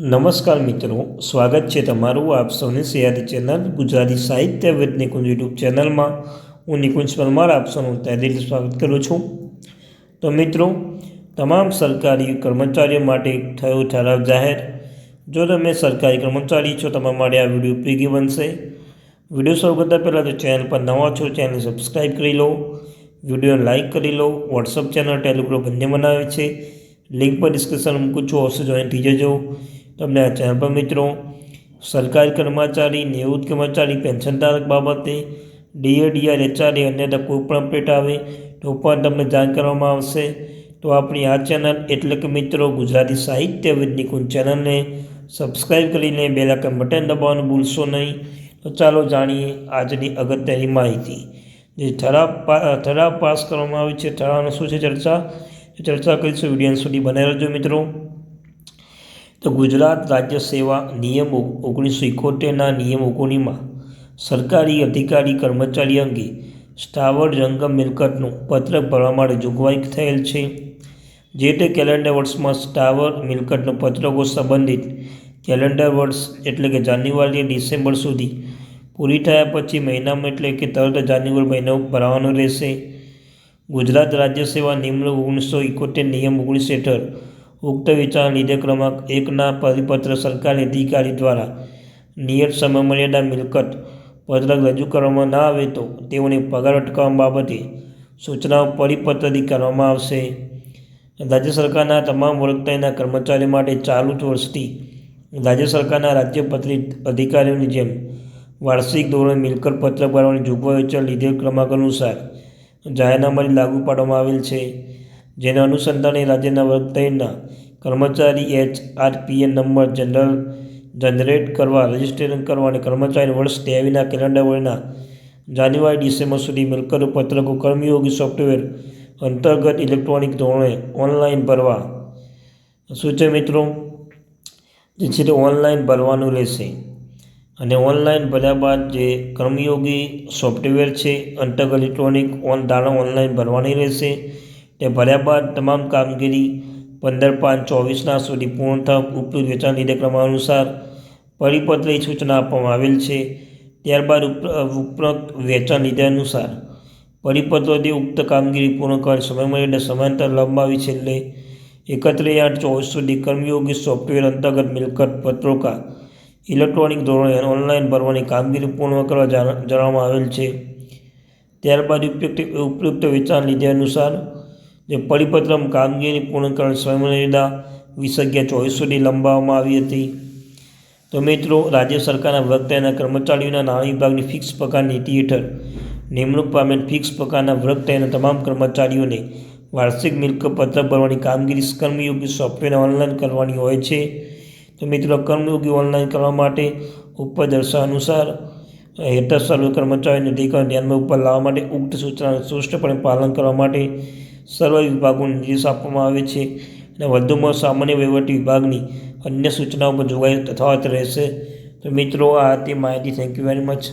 નમસ્કાર મિત્રો, સ્વાગત છે તમારું આપ સૌની સિયારી ચેનલ ગુજરાતી સાહિત્ય વિદ નિકુંજ યુટ્યુબ ચેનલમાં. હું નિકુંજ પરમાર, આપ સૌનું તહેદીલ સ્વાગત કરું છું. તો મિત્રો, તમામ સરકારી કર્મચારીઓ માટે થયો ઠરાવ જાહેર. જો તમે સરકારી કર્મચારી છો, તમારા માટે આ વીડિયો ઉપયોગી બનશે. વીડિયો શરૂ કરતાં પહેલાં તો ચેનલ પર નવા છો ચેનલ સબસ્ક્રાઈબ કરી લો. વીડિયો લાઇક કરી લો. વોટ્સઅપ ચેનલ ટેલિગ્રામ બંને બનાવે છે. લિંક પર ડિસ્ક્રિપ્શન મૂકું છું અવશ્ય જોઈન થઈ જજો. તમને આ ચેનલ પર મિત્રો, સરકારી કર્મચારી, નિવૃત્ત કર્મચારી, પેન્શનધારક બાબતે ડીએડીઆર એચઆરએ અન્યથા કોઈપણ અપડેટ આવે તો પણ તમને જાણ કરવામાં આવશે. તો આપણી આ ચેનલ એટલે કે મિત્રો ગુજરાતી સાહિત્ય નિકુંજ ચેનલને સબસ્ક્રાઈબ કરીને બેલાકન બટન દબાવવાનું ભૂલશો નહીં. તો ચાલો જાણીએ આજની અગત્યની માહિતી. જે ઠરાવ ઠરાવ પાસ કરવામાં આવ્યો છે. ઠરાવનો શું છે ચર્ચા? ચર્ચા કરીશું વીડિયો સુધી બનાવી રહેજો મિત્રો. તો ગુજરાત રાજ્ય સેવા નિયમ ઓગણીસો એકોતેરના નિયમ ઓગણીમાં સરકારી અધિકારી કર્મચારી અંગે સ્થાવર જંગમ મિલકતનું પત્રક ભરવા માટે જોગવાઈ થયેલ છે. જે તે કેલેન્ડર વર્ષમાં સ્થાવર મિલકતનો પત્રકો સંબંધિત કેલેન્ડર વર્ષ એટલે કે જાન્યુઆરી ડિસેમ્બર સુધી પૂરી થયા પછી મહિનામાં એટલે કે તરત જાન્યુઆરી મહિનો ભરવાનો રહેશે. ગુજરાત રાજ્ય સેવા નિયમ ઓગણીસો એકોતેર નિયમ ઓગણીસ હેઠળ ઉક્ત વિચાર લીધે ક્રમાંક એકના પરિપત્ર સરકારી અધિકારી દ્વારા નિયત સમયમર્યાદા મિલકત પત્રક રજૂ કરવામાં ના આવે તો તેઓને પગાર અટકાવવા બાબતે સૂચનાઓ પરિપત્રથી કરવામાં આવશે. રાજ્ય સરકારના તમામ વર્ગતાના કર્મચારીઓ માટે ચાલુ વર્ષથી રાજ્ય સરકારના રાજ્યપત્રિત અધિકારીઓની જેમ વાર્ષિક ધોરણે મિલકત પત્રક ભરવાની જોગવાઈઓ લીધેલ ક્રમાંક અનુસાર જાહેરનામાની લાગુ પાડવામાં આવેલ છે. જેના અનુસંધાને રાજ્યના વર્ગ કર્મચારી H R PN number general generate કરવા, રજિસ્ટ્રેશન કરવા અને કર્મચારી વર્ષ ત્રેવીસના કેલેન્ડર વર્ષના જાન્યુઆરી, ડિસેમ્બર સુધી મિલકત પત્રકો કર્મયોગી સોફ્ટવેર અંતર્ગત ઇલેક્ટ્રોનિક ધોરણે ઓનલાઈન ભરવા. શું મિત્રો, જે છે તે ઓનલાઈન ભરવાનું રહેશે. અને ઓનલાઈન ભર્યા બાદ જે કર્મયોગી સોફ્ટવેર છે, અંતર્ગત ઇલેક્ટ્રોનિક ઓન ધારણા ઓનલાઈન ભરવાની રહેશે. તે ભર્યા બાદ તમામ કામગીરી પંદર પાંચ ચોવીસના સુધી પૂર્ણ થવા ઉપયુક્ત વેચાણ લીધે ક્રમાનુસાર પરિપત્રની સૂચના આપવામાં આવેલ છે. ત્યારબાદ ઉપરોક્ત વેચાણ લીધા અનુસાર પરિપત્રથી ઉક્ત કામગીરી પૂર્ણ કરવા સમયમર્યાદા સમાંતર લંબાવી છેલ્લે એકત્રીસ આઠ ચોવીસ સુધી કર્મયોગી સોફ્ટવેર અંતર્ગત મિલકત પત્રોકા ઇલેક્ટ્રોનિક ધોરણે ઓનલાઈન ભરવાની કામગીરી પૂર્ણ કરવા જણાવવામાં આવેલ છે. ત્યારબાદ ઉપયુક્ત ઉપયુક્ત વેચાણ લીધે અનુસાર જે પરિપત્રમ કામગીરી પૂર્ણ કરવા સમયમર્યાદા વીસ અગિયાર ચોવીસ સુધી લંબાવવામાં આવી હતી. તો મિત્રો, રાજ્ય સરકારના વર્ગ કર્મચારીઓના નાણાં વિભાગની ફિક્સ પગાર નીતિ હેઠળ નિમણૂક પામેલ ફિક્સ પગારના વર્ગ તમામ કર્મચારીઓને વાર્ષિક મિલકતપત્ર ભરવાની કામગીરી કર્મયોગી સોફ્ટવેર ઓનલાઈન કરવાની હોય છે. તો મિત્રો, કર્મયોગી ઓનલાઈન કરવા માટે ઉપર દર્શા અનુસાર હેઠળ સર્વ કર્મચારીઓને અધિકાર ધ્યાનમાં ઉપર લાવવા માટે ઉક્ત સૂચનાનું સુષ્ટપણે પાલન કરવા માટે સર્વ વિભાગોને નિર્દેશ આપવામાં આવે છે અને વધુમાં સામાન્ય વહીવટી વિભાગની અન્ય સૂચનાઓ પણ જોગાઈ તથાવત રહેશે. તો મિત્રો, આ હતી માહિતી. Thank you very much